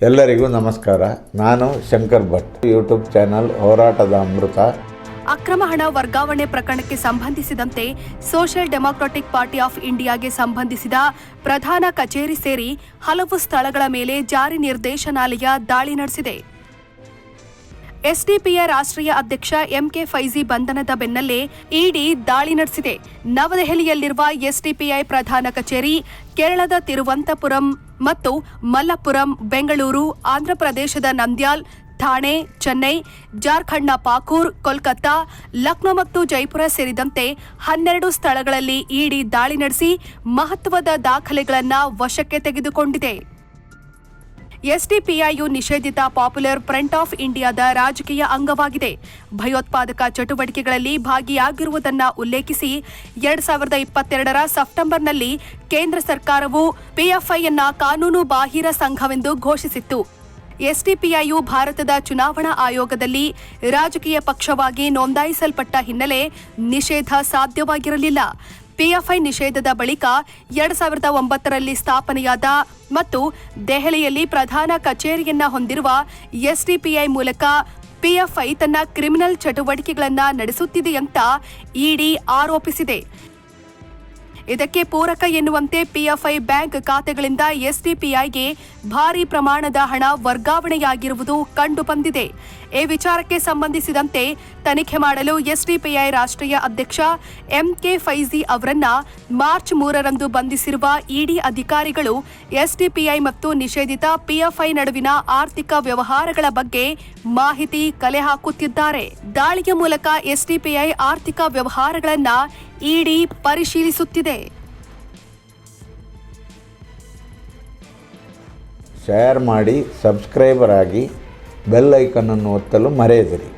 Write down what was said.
ಎಲ್ಲರಿಗೂ ನಮಸ್ಕಾರ. ನಾನು ಶಂಕರ್ ಭಟ್. ಯೂಟ್ಯೂಬ್ ಚಾನಲ್ ಹೋರಾಟದ ಅಮೃತ. ಅಕ್ರಮ ಹಣ ವರ್ಗಾವಣೆ ಪ್ರಕರಣಕ್ಕೆ ಸಂಬಂಧಿಸಿದಂತೆ ಸೋಷಿಯಲ್ ಡೆಮಾಕ್ರಾಟಿಕ್ ಪಾರ್ಟಿ ಆಫ್ ಇಂಡಿಯಾಗೆ ಸಂಬಂಧಿಸಿದ ಪ್ರಧಾನ ಕಚೇರಿ ಸೇರಿ ಹಲವು ಸ್ಥಳಗಳ ಮೇಲೆ ಜಾರಿ ನಿರ್ದೇಶನಾಲಯ ದಾಳಿ ನಡೆಸಿದೆ. ಎಸ್ಡಿಪಿಯ ರಾಷ್ಟ್ರೀಯ ಅಧ್ಯಕ್ಷ ಎಂಕೆ ಫೈಜಿ ಬಂಧನದ ಬೆನ್ನಲ್ಲೇ ಇಡಿ ದಾಳಿ ನಡೆಸಿದೆ. ನವದೆಹಲಿಯಲ್ಲಿರುವ ಎಸ್ಡಿಪಿಐ ಪ್ರಧಾನ ಕಚೇರಿ, ಕೇರಳದ ತಿರುವಂತಪುರಂ ಮತ್ತು ಮಲ್ಲಪುರಂ, ಬೆಂಗಳೂರು, ಆಂಧ್ರಪ್ರದೇಶದ ನಂದ್ಯಾಲ್ ಥಾಣೆ ಚೆನ್ನೈ, ಜಾರ್ಖಂಡ್ನ ಪಾಕೂರ್, ಕೋಲ್ಕತ್ತಾ, ಲಕ್ನೋ ಮತ್ತು ಜೈಪುರ ಸೇರಿದಂತೆ ಹನ್ನೆರಡು ಸ್ಥಳಗಳಲ್ಲಿ ಇಡಿ ದಾಳಿ ನಡೆಸಿ ಮಹತ್ವದ ದಾಖಲೆಗಳನ್ನು ವಶಕ್ಕೆ ತೆಗೆದುಕೊಂಡಿದೆ. ಎಸ್ಡಿಪಿಐಯು ನಿಷೇಧಿತ ಪಾಪ್ಯುಲರ್ ಫ್ರಂಟ್ ಆಫ್ ಇಂಡಿಯಾದ ರಾಜಕೀಯ ಅಂಗವಾಗಿದೆ. ಭಯೋತ್ಪಾದಕ ಚಟುವಟಿಕೆಗಳಲ್ಲಿ ಭಾಗಿಯಾಗಿರುವುದನ್ನ ಉಲ್ಲೇಖಿಸಿ ಎರಡ್ ಸಾವಿರದ ಇಪ್ಪತ್ತೆರಡರ ಸೆಪ್ಟೆಂಬರ್ನಲ್ಲಿ ಕೇಂದ್ರ ಸರ್ಕಾರವು ಪಿಎಫ್ಐಯನ್ನ ಕಾನೂನು ಬಾಹಿರ ಸಂಘವೆಂದು ಘೋಷಿಸಿತ್ತು. ಎಸ್ಡಿಪಿಐಯು ಭಾರತದ ಚುನಾವಣಾ ಆಯೋಗದಲ್ಲಿ ರಾಜಕೀಯ ಪಕ್ಷವಾಗಿ ನೋಂದಾಯಿಸಲ್ಪಟ್ಟ ಹಿನ್ನೆಲೆ ನಿಷೇಧ ಸಾಧ್ಯವಾಗಿರಲಿಲ್ಲ. ಪಿಎಫ್ಐ ನಿಷೇಧದ ಬಳಿಕ ಎರಡ್ ಸಾವಿರದ ಒಂಬತ್ತರಲ್ಲಿ ಸ್ಥಾಪನೆಯಾದ ಮತ್ತು ದೆಹಲಿಯಲ್ಲಿ ಪ್ರಧಾನ ಕಚೇರಿಯನ್ನ ಹೊಂದಿರುವ ಎಸ್ಡಿಪಿಐ ಮೂಲಕ ಪಿಎಫ್ಐ ತನ್ನ ಕ್ರಿಮಿನಲ್ ಚಟುವಟಿಕೆಗಳನ್ನು ನಡೆಸುತ್ತಿದೆ ಅಂತ ಇಡಿ ಆರೋಪಿಸಿದೆ. ಇದಕ್ಕೆ ಪೂರಕ ಎನ್ನುವಂತೆ ಪಿಎಫ್ಐ ಬ್ಯಾಂಕ್ ಖಾತೆಗಳಿಂದ ಎಸ್ಡಿಪಿಐಗೆ ಭಾರಿ ಪ್ರಮಾಣದ ಹಣ ವರ್ಗಾವಣೆಯಾಗಿರುವುದು ಕಂಡುಬಂದಿದೆ. ಈ ವಿಚಾರಕ್ಕೆ ಸಂಬಂಧಿಸಿದಂತೆ ತನಿಖೆ ಮಾಡಲು ಎಸ್ಡಿಪಿಐ ರಾಷ್ಟ್ರೀಯ ಅಧ್ಯಕ್ಷ ಎಂಕೆ ಫೈಜಿ ಅವರನ್ನ ಮಾರ್ಚ್ ಮೂರರಂದು ಬಂಧಿಸಿರುವ ಇಡಿ ಅಧಿಕಾರಿಗಳು ಎಸ್ಡಿಪಿಐ ಮತ್ತು ನಿಷೇಧಿತ ಪಿಎಫ್ಐ ನಡುವಿನ ಆರ್ಥಿಕ ವ್ಯವಹಾರಗಳ ಬಗ್ಗೆ ಮಾಹಿತಿ ಕಲೆ ಹಾಕುತ್ತಿದ್ದಾರೆ. ದಾಳಿಯ ಮೂಲಕ ಎಸ್ಡಿಪಿಐ ಆರ್ಥಿಕ ವ್ಯವಹಾರಗಳನ್ನ ಇಡಿ ಪರಿಶೀಲಿಸುತ್ತಿದೆ. ಶೇರ್ ಮಾಡಿ ಸಬ್ಸ್ಕ್ರೈಬರ್ ಆಗಿ ಬೆಲ್ ಐಕನ್ನನ್ನು ಒತ್ತಲು ಮರೆಯದಿರಿ.